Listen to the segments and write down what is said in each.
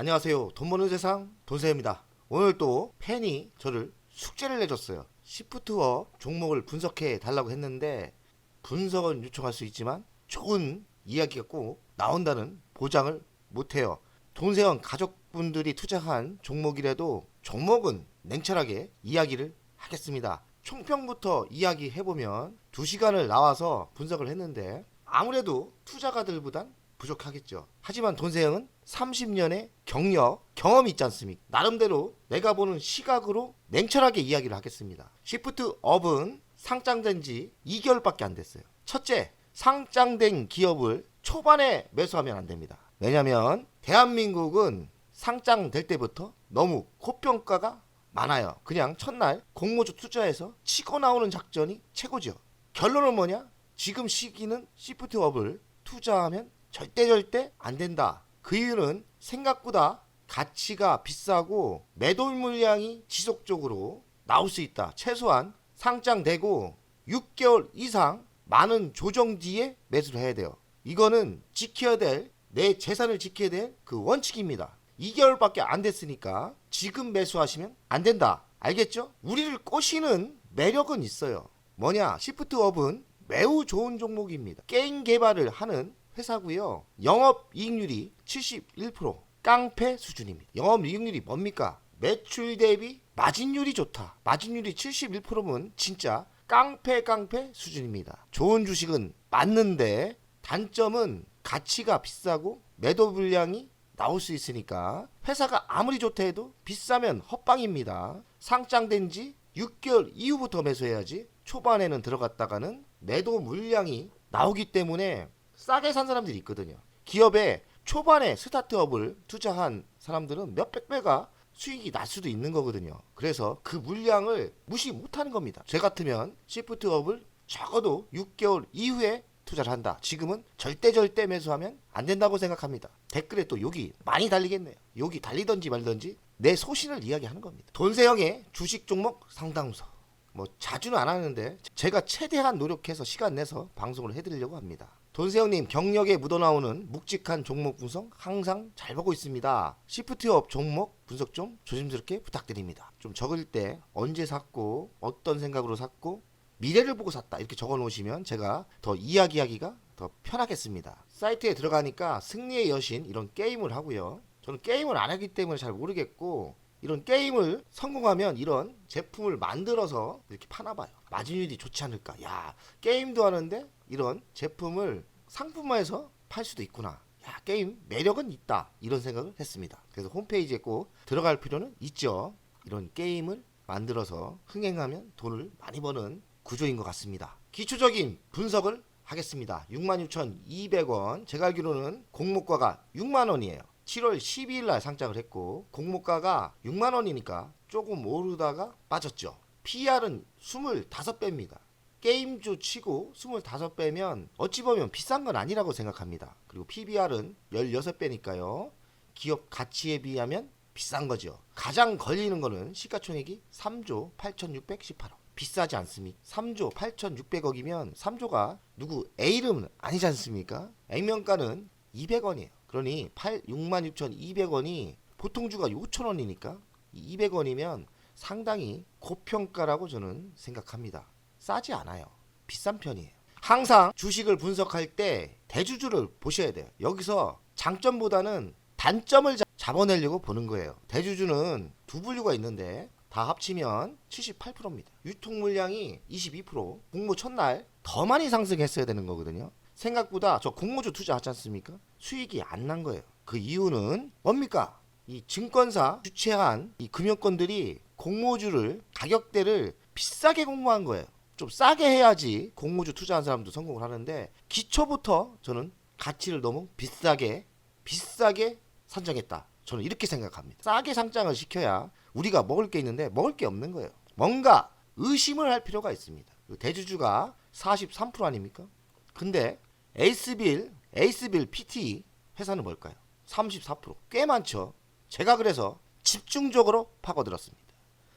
안녕하세요. 돈 버는 세상 돈세입니다. 오늘 또 팬이 저를 숙제를 내줬어요. 시프트업 종목을 분석해 달라고 했는데 분석은 요청할 수 있지만 좋은 이야기가 꼭 나온다는 보장을 못해요. 돈세원 가족분들이 투자한 종목이라도 종목은 냉철하게 이야기를 하겠습니다. 총평부터 이야기해보면 2시간을 나와서 분석을 했는데 아무래도 투자가들보단 부족하겠죠. 하지만 돈세형은 30년의 경력, 경험이 있지 않습니까? 나름대로 내가 보는 시각으로 냉철하게 이야기를 하겠습니다. 시프트 업은 상장된 지 2개월밖에 안 됐어요. 첫째, 상장된 기업을 초반에 매수하면 안 됩니다. 왜냐면 대한민국은 상장될 때부터 너무 고평가가 많아요. 그냥 첫날 공모주 투자해서 치고 나오는 작전이 최고죠. 결론은 뭐냐? 지금 시기는 시프트업을 투자하면 절대 절대 안 된다. 그 이유는 생각보다 가치가 비싸고 매도 물량이 지속적으로 나올 수 있다. 최소한 상장되고 6개월 이상 많은 조정 뒤에 매수를 해야 돼요. 이거는 지켜야 될 내 재산을 지켜야 될 그 원칙입니다. 2개월밖에 안 됐으니까 지금 매수하시면 안 된다. 알겠죠? 우리를 꼬시는 매력은 있어요. 뭐냐? 시프트업은 매우 좋은 종목입니다. 게임 개발을 하는 회사고요. 영업 이익률이 71% 깡패 수준입니다. 영업 이익률이 뭡니까? 매출 대비 마진율이 좋다. 마진율이 71%면 진짜 깡패 깡패 수준입니다. 좋은 주식은 맞는데 단점은 가치가 비싸고 매도 물량이 나올 수 있으니까 회사가 아무리 좋다 해도 비싸면 헛방입니다. 상장된 지 6개월 이후부터 매수해야지 초반에는 들어갔다가는 매도 물량이 나오기 때문에 싸게 산 사람들이 있거든요. 기업에 초반에 스타트업을 투자한 사람들은 몇백 배가 수익이 날 수도 있는 거거든요. 그래서 그 물량을 무시 못하는 겁니다. 제 같으면 시프트업을 적어도 6개월 이후에 투자를 한다. 지금은 절대 절대 매수하면 안 된다고 생각합니다. 댓글에 또 욕이 많이 달리겠네요. 욕이 달리던지 말던지 내 소신을 이야기하는 겁니다. 돈세형의 주식 종목 상담소. 뭐 자주는 안 하는데 제가 최대한 노력해서 시간 내서 방송을 해드리려고 합니다. 돈세형님 경력에 묻어나오는 묵직한 종목 분석 항상 잘 보고 있습니다. 시프트업 종목 분석 좀 조심스럽게 부탁드립니다. 좀 적을 때 언제 샀고 어떤 생각으로 샀고 미래를 보고 샀다 이렇게 적어 놓으시면 제가 더 이야기하기가 더 편하겠습니다. 사이트에 들어가니까 승리의 여신 이런 게임을 하고요. 저는 게임을 안 하기 때문에 잘 모르겠고 이런 게임을 성공하면 이런 제품을 만들어서 이렇게 파나 봐요. 마진율이 좋지 않을까? 야, 게임도 하는데 이런 제품을 상품화해서 팔 수도 있구나. 야, 게임 매력은 있다. 이런 생각을 했습니다. 그래서 홈페이지에 꼭 들어갈 필요는 있죠. 이런 게임을 만들어서 흥행하면 돈을 많이 버는 구조인 것 같습니다. 기초적인 분석을 하겠습니다. 66,200원. 제가 알기로는 공모가가 6만 원이에요. 7월 12일 날 상장을 했고 공모가가 6만 원이니까 조금 오르다가 빠졌죠. PR은 25배입니다. 게임주 치고 25배면 어찌 보면 비싼 건 아니라고 생각합니다. 그리고 PBR은 16배니까요. 기업 가치에 비하면 비싼 거죠. 가장 걸리는 거는 시가총액이 3조 8,618억. 비싸지 않습니까? 3조 8,600억이면 3조가 누구 A 이름은 아니지 않습니까? 액면가는 200원이에요. 그러니 8, 66,200원이 보통 주가 5,000원이니까 200원이면 상당히 고평가라고 저는 생각합니다. 싸지 않아요. 비싼 편이에요. 항상 주식을 분석할 때 대주주를 보셔야 돼요. 여기서 장점보다는 단점을 잡- 잡아내려고 보는 거예요. 대주주는 두 분류가 있는데 다 합치면 78%입니다. 유통 물량이 22%, 공모 첫날 더 많이 상승했어야 되는 거거든요. 생각보다 저 공모주 투자하지 않습니까? 수익이 안 난 거예요. 그 이유는 뭡니까? 이 증권사 주최한 이 금융권들이 공모주를 가격대를 비싸게 공모한 거예요. 좀 싸게 해야지 공모주 투자한 사람도 성공을 하는데 기초부터 저는 가치를 너무 비싸게 비싸게 산정했다. 저는 이렇게 생각합니다. 싸게 상장을 시켜야 우리가 먹을 게 있는데 먹을 게 없는 거예요. 뭔가 의심을 할 필요가 있습니다. 그 대주주가 43% 아닙니까? 근데 에이스빌, 에이스빌 PT 회사는 뭘까요? 34%. 꽤 많죠. 제가 그래서 집중적으로 파고들었습니다.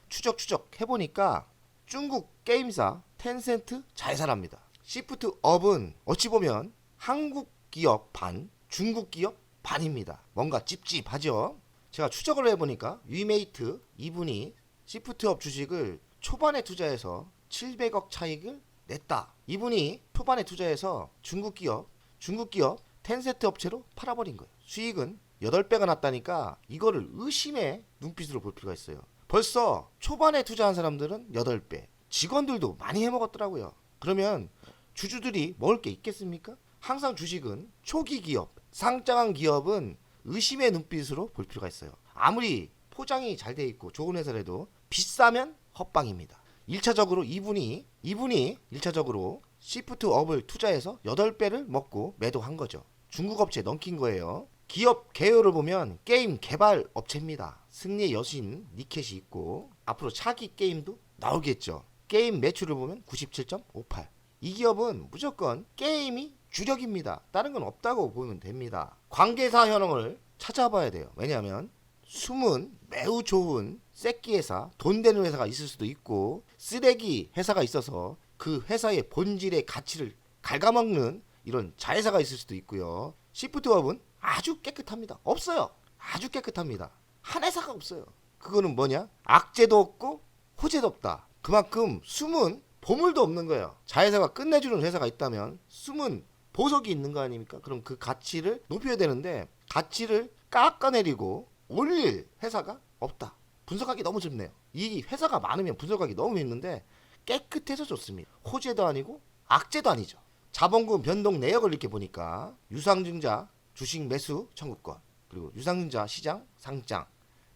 추적 추적 해보니까 중국 게임사 텐센트 자회사랍니다. 시프트 업은 어찌 보면 한국 기업 반, 중국 기업 반입니다. 뭔가 찝찝하죠? 제가 추적을 해보니까 위메이트 이분이 시프트업 주식을 초반에 투자해서 700억 차익을 냈다. 이분이 초반에 투자해서 중국 기업, 중국 기업 텐세트 업체로 팔아버린 거예요. 수익은 8배가 났다니까 이거를 의심의 눈빛으로 볼 필요가 있어요. 벌써 초반에 투자한 사람들은 8배, 직원들도 많이 해먹었더라고요. 그러면 주주들이 먹을 게 있겠습니까? 항상 주식은 초기 기업, 상장한 기업은 의심의 눈빛으로 볼 필요가 있어요. 아무리 포장이 잘 돼 있고 좋은 회사라도 비싸면 헛방입니다. 1차적으로 이분이 이분이 1차적으로 시프트 업을 투자해서 8배를 먹고 매도한 거죠. 중국 업체 넘긴 거예요. 기업 개요를 보면 게임 개발 업체입니다. 승리의 여신 니켓이 있고 앞으로 차기 게임도 나오겠죠. 게임 매출을 보면 97.58. 이 기업은 무조건 게임이 주력입니다. 다른 건 없다고 보면 됩니다. 관계사 현황을 찾아봐야 돼요. 왜냐하면 숨은 매우 좋은 새끼 회사, 돈 되는 회사가 있을 수도 있고 쓰레기 회사가 있어서 그 회사의 본질의 가치를 갉아먹는 이런 자회사가 있을 수도 있고요. 시프트업은 아주 깨끗합니다. 없어요. 아주 깨끗합니다. 한 회사가 없어요. 그거는 뭐냐? 악재도 없고 호재도 없다. 그만큼 숨은 보물도 없는 거예요. 자회사가 끝내주는 회사가 있다면 숨은 보석이 있는 거 아닙니까? 그럼 그 가치를 높여야 되는데 가치를 깎아내리고 올릴 회사가 없다. 분석하기 너무 좋네요. 이 회사가 많으면 분석하기 너무 힘든데 깨끗해서 좋습니다. 호재도 아니고 악재도 아니죠. 자본금 변동 내역을 이렇게 보니까 유상증자 주식 매수 청구권 그리고 유상증자 시장 상장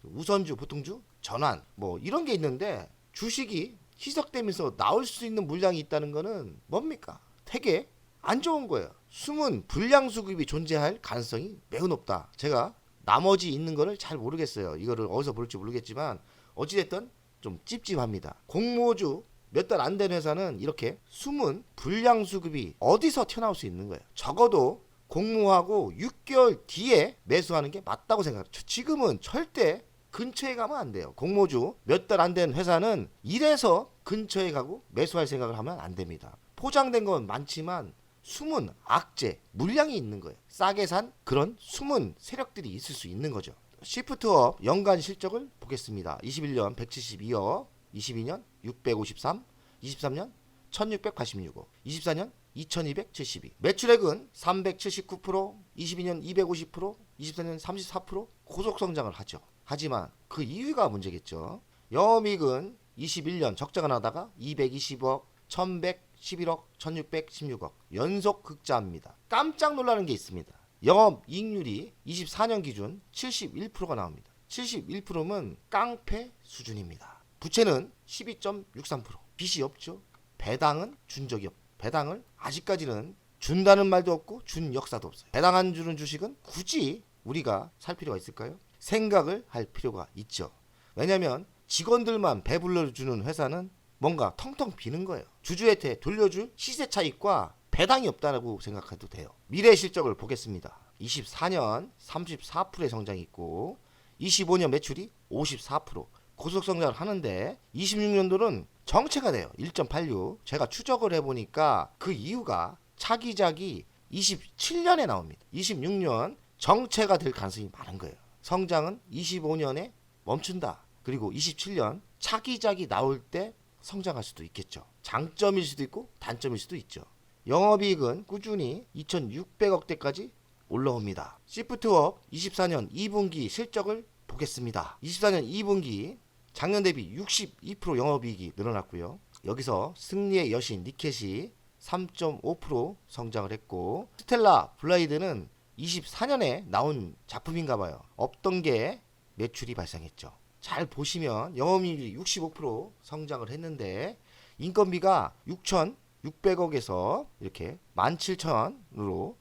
우선주 보통주 전환 뭐 이런 게 있는데 주식이 희석되면서 나올 수 있는 물량이 있다는 거는 뭡니까? 되게 안 좋은 거예요. 숨은 불량 수급이 존재할 가능성이 매우 높다. 제가 나머지 있는 거를 잘 모르겠어요. 이거를 어디서 볼지 모르겠지만 어찌됐든 좀 찝찝합니다. 공모주 몇 달 안 된 회사는 이렇게 숨은 불량 수급이 어디서 튀어나올 수 있는 거예요. 적어도 공모하고 6개월 뒤에 매수하는 게 맞다고 생각해요. 지금은 절대 근처에 가면 안 돼요. 공모주 몇 달 안 된 회사는 이래서 근처에 가고 매수할 생각을 하면 안 됩니다. 포장된 건 많지만 숨은 악재, 물량이 있는 거예요. 싸게 산 그런 숨은 세력들이 있을 수 있는 거죠. 시프트업 연간 실적을 보겠습니다. 21년 172억, 22년 653, 23년 1686억, 24년 2272. 매출액은 379%, 22년 250%, 24년 34% 고속 성장을 하죠. 하지만 그 이유가 문제겠죠. 영업이익은 21년 적자가 나다가 220억, 1111억, 1616억 연속 극자입니다. 깜짝 놀라는 게 있습니다. 영업 이익률이 24년 기준 71%가 나옵니다. 71%면 깡패 수준입니다. 부채는 12.63%. 빚이 없죠. 배당은 준 적이 없. 배당을 아직까지는 준다는 말도 없고 준 역사도 없어요. 배당 안 주는 주식은 굳이 우리가 살 필요가 있을까요? 생각을 할 필요가 있죠. 왜냐하면 직원들만 배불러 주는 회사는 뭔가 텅텅 비는 거예요. 주주한테 돌려줄 시세 차익과 배당이 없다고 생각해도 돼요. 미래 실적을 보겠습니다. 24년 34%의 성장이 있고 25년 매출이 54% 고속 성장을 하는데 26년도는 정체가 돼요. 1.86. 제가 추적을 해 보니까 그 이유가 차기작이 27년에 나옵니다. 26년 정체가 될 가능성이 많은 거예요. 성장은 25년에 멈춘다. 그리고 27년 차기작이 나올 때 성장할 수도 있겠죠. 장점일 수도 있고 단점일 수도 있죠. 영업이익은 꾸준히 2,600억대까지 올라옵니다. 시프트업 24년 2분기 실적을 보겠습니다. 24년 2분기 작년 대비 62% 영업이익이 늘어났고요. 여기서 승리의 여신 니켓이 3.5% 성장을 했고 스텔라 블라이드는 24년에 나온 작품인가 봐요. 없던 게 매출이 발생했죠. 잘 보시면 영업이익이 65% 성장을 했는데 인건비가 6,600억에서 이렇게 17,000으로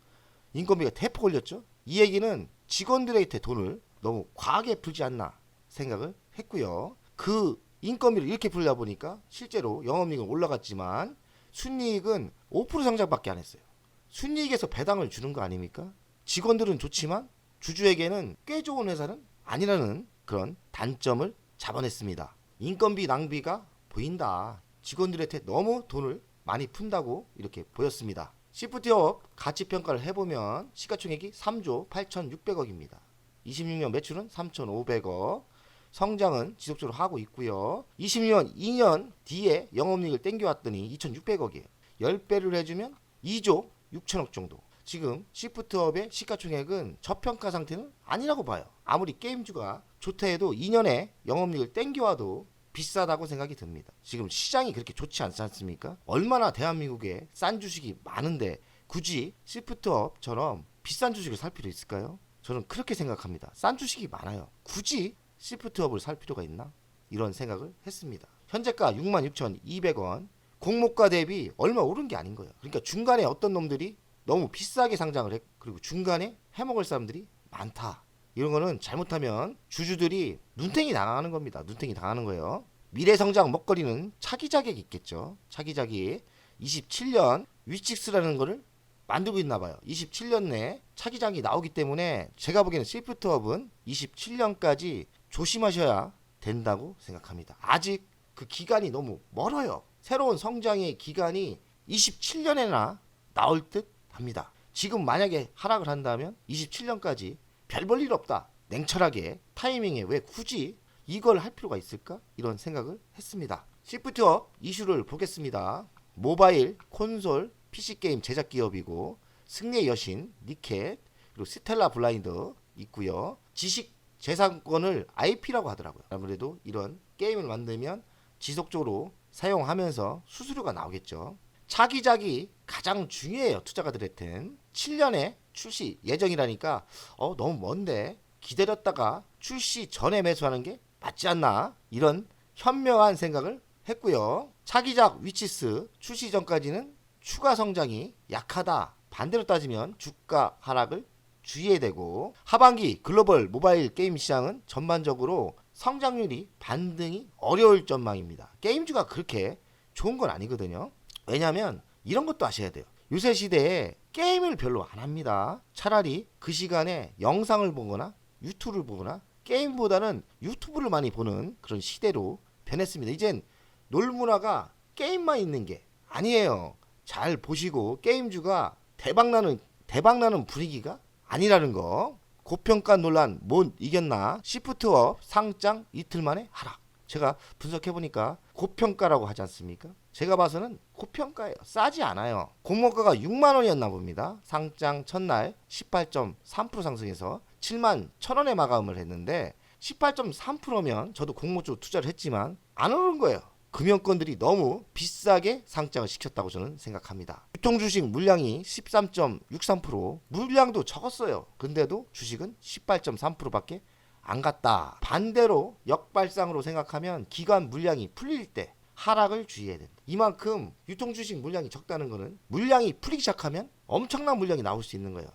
인건비가 대폭 올렸죠. 이 얘기는 직원들한테 돈을 너무 과하게 풀지 않나 생각을 했고요. 그 인건비를 이렇게 풀다 보니까 실제로 영업이익은 올라갔지만 순이익은 5% 성장밖에 안 했어요. 순이익에서 배당을 주는 거 아닙니까? 직원들은 좋지만 주주에게는 꽤 좋은 회사는 아니라는 그런 단점을 잡아냈습니다. 인건비 낭비가 보인다. 직원들한테 너무 돈을 많이 푼다고 이렇게 보였습니다. 시프트업 가치 평가를 해보면 시가총액이 3조 8,600억입니다. 26년 매출은 3,500억. 성장은 지속적으로 하고 있고요. 26년 2년 뒤에 영업이익을 땡겨왔더니 2,600억이에요. 10배를 해주면 2조 6천억 정도. 지금 시프트업의 시가총액은 저평가 상태는 아니라고 봐요. 아무리 게임주가 좋다 해도 2년에 영업이익을 땡겨와도 비싸다고 생각이 듭니다. 지금 시장이 그렇게 좋지 않지 않습니까? 얼마나 대한민국에 싼 주식이 많은데 굳이 시프트업처럼 비싼 주식을 살 필요 있을까요? 저는 그렇게 생각합니다. 싼 주식이 많아요. 굳이 시프트업을 살 필요가 있나? 이런 생각을 했습니다. 현재가 66,200원. 공모가 대비 얼마 오른 게 아닌 거예요. 그러니까 중간에 어떤 놈들이 너무 비싸게 상장을 했 그리고 중간에 해먹을 사람들이 많다. 이런 거는 잘못하면 주주들이 눈탱이 당하는 겁니다. 눈탱이 당하는 거예요. 미래 성장 먹거리는 차기 자격이 있겠죠. 차기 자기 27년 위칙스라는 거를 만들고 있나 봐요. 27년 내 차기장이 나오기 때문에 제가 보기에는 시프트업은 27년까지 조심하셔야 된다고 생각합니다. 아직 그 기간이 너무 멀어요. 새로운 성장의 기간이 27년에나 나올 듯 합니다. 지금 만약에 하락을 한다면 27년까지 별 볼 일 없다. 냉철하게 타이밍에 왜 굳이 이걸 할 필요가 있을까? 이런 생각을 했습니다. 시프트업 이슈를 보겠습니다. 모바일, 콘솔, PC 게임 제작 기업이고 승리의 여신, 니켓, 그리고 스텔라 블라인드 있고요. 지식 재산권을 IP라고 하더라고요. 아무래도 이런 게임을 만들면 지속적으로 사용하면서 수수료가 나오겠죠. 차기작이 가장 중요해요. 투자가들한텐 7년에 출시 예정이라니까 어 너무 먼데 기다렸다가 출시 전에 매수하는 게 맞지 않나 이런 현명한 생각을 했고요. 차기작 위치스 출시 전까지는 추가 성장이 약하다. 반대로 따지면 주가 하락을 주의해야 되고 하반기 글로벌 모바일 게임 시장은 전반적으로 성장률이 반등이 어려울 전망입니다. 게임주가 그렇게 좋은 건 아니거든요. 왜냐하면 이런 것도 아셔야 돼요. 요새 시대에 게임을 별로 안 합니다. 차라리 그 시간에 영상을 보거나 유튜브를 보거나 게임보다는 유튜브를 많이 보는 그런 시대로 변했습니다. 이젠 놀 문화가 게임만 있는 게 아니에요. 잘 보시고 게임주가 대박나는 대박나는 분위기가 아니라는 거. 고평가 논란 못 이겼나? 시프트업 상장 이틀 만에 하락. 제가 분석해 보니까 고평가라고 하지 않습니까? 제가 봐서는 고평가예요. 싸지 않아요. 공모가가 6만 원이었나 봅니다. 상장 첫날 18.3% 상승해서 7만 1천 원에 마감을 했는데 18.3%면 저도 공모 쪽 투자를 했지만 안 오른 거예요. 금융권들이 너무 비싸게 상장을 시켰다고 저는 생각합니다. 유통 주식 물량이 13.63% 물량도 적었어요. 근데도 주식은 18.3%밖에 안 갔다. 반대로 역발상으로 생각하면 기관 물량이 풀릴 때 하락을 주의해야 된다. 이만큼 유통 주식 물량이 적다는 것은 물량이 풀리기 시작하면 엄청난 물량이 나올 수 있는 거예요.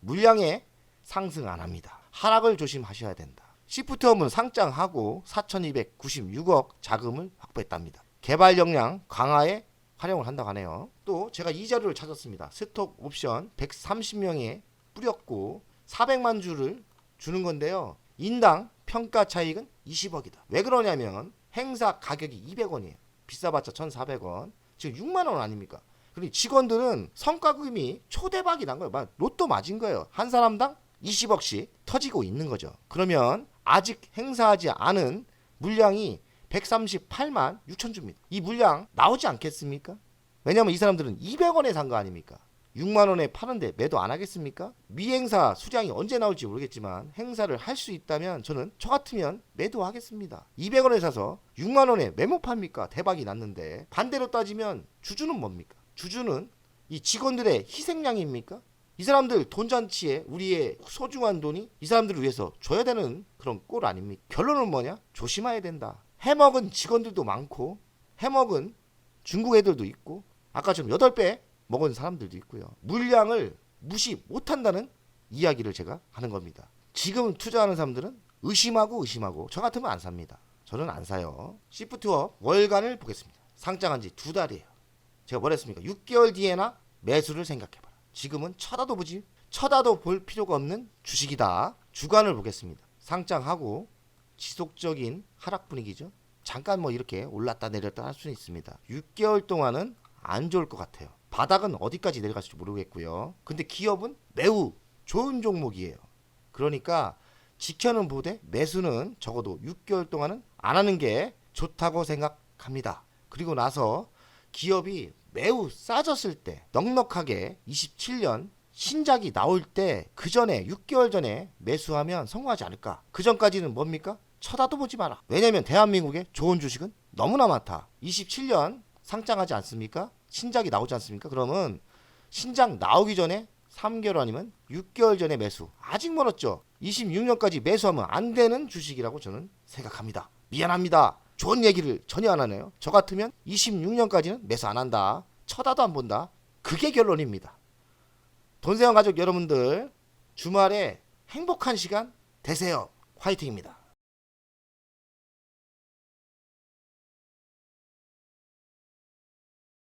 물량에 상승 안 합니다. 하락을 조심하셔야 된다. 시프트홈은 상장하고 4,296억 자금을 확보했답니다. 개발 역량 강화에 활용을 한다고 하네요. 또 제가 이 자료를 찾았습니다. 스톡 옵션 130명에 뿌렸고 400만 주를 주는 건데요. 인당 평가 차익은 20억이다. 왜 그러냐면 행사 가격이 200원이에요. 비싸봤자 1,400원. 지금 6만 원 아닙니까? 그리고 직원들은 성과금이 초대박이 난 거예요. 막 로또 맞은 거예요. 한 사람당 20억씩 터지고 있는 거죠. 그러면 아직 행사하지 않은 물량이 138만 6천 주입니다. 이 물량 나오지 않겠습니까? 왜냐면 이 사람들은 200원에 산 거 아닙니까? 6만 원에 파는데 매도 안 하겠습니까? 미행사 수량이 언제 나올지 모르겠지만 행사를 할 수 있다면 저는 저 같으면 매도하겠습니다. 200원에 사서 6만 원에 왜못 팝니까? 대박이 났는데 반대로 따지면 주주는 뭡니까? 주주는 이 직원들의 희생양입니까? 이 사람들 돈 잔치에 우리의 소중한 돈이 이 사람들을 위해서 줘야 되는 그런 꼴 아닙니까? 결론은 뭐냐? 조심해야 된다. 해먹은 직원들도 많고 해먹은 중국 애들도 있고 아까처럼 8배 먹은 사람들도 있고요. 물량을 무시 못한다는 이야기를 제가 하는 겁니다. 지금 투자하는 사람들은 의심하고 의심하고 저 같으면 안 삽니다. 저는 안 사요. 시프트업 월간을 보겠습니다. 상장한 지 두 달이에요. 제가 뭐랬습니까? 6개월 뒤에나 매수를 생각해봐라. 지금은 쳐다도 보지 쳐다도 볼 필요가 없는 주식이다. 주간을 보겠습니다. 상장하고 지속적인 하락 분위기죠. 잠깐 뭐 이렇게 올랐다 내렸다 할 수는 있습니다. 6개월 동안은 안 좋을 것 같아요. 바닥은 어디까지 내려갈지 모르겠고요. 근데 기업은 매우 좋은 종목이에요. 그러니까 지켜는 보되 매수는 적어도 6개월 동안은 안 하는 게 좋다고 생각합니다. 그리고 나서 기업이 매우 싸졌을 때 넉넉하게 27년 신작이 나올 때 그 전에 6개월 전에 매수하면 성공하지 않을까? 그 전까지는 뭡니까? 쳐다도 보지 마라. 왜냐면 대한민국에 좋은 주식은 너무나 많다. 27년 상장하지 않습니까? 신작이 나오지 않습니까? 그러면 신작 나오기 전에 3개월 아니면 6개월 전에 매수. 아직 멀었죠. 26년까지 매수하면 안 되는 주식이라고 저는 생각합니다. 미안합니다. 좋은 얘기를 전혀 안 하네요. 저 같으면 26년까지는 매수 안 한다. 쳐다도 안 본다. 그게 결론입니다. 돈세형 가족 여러분들 주말에 행복한 시간 되세요. 화이팅입니다.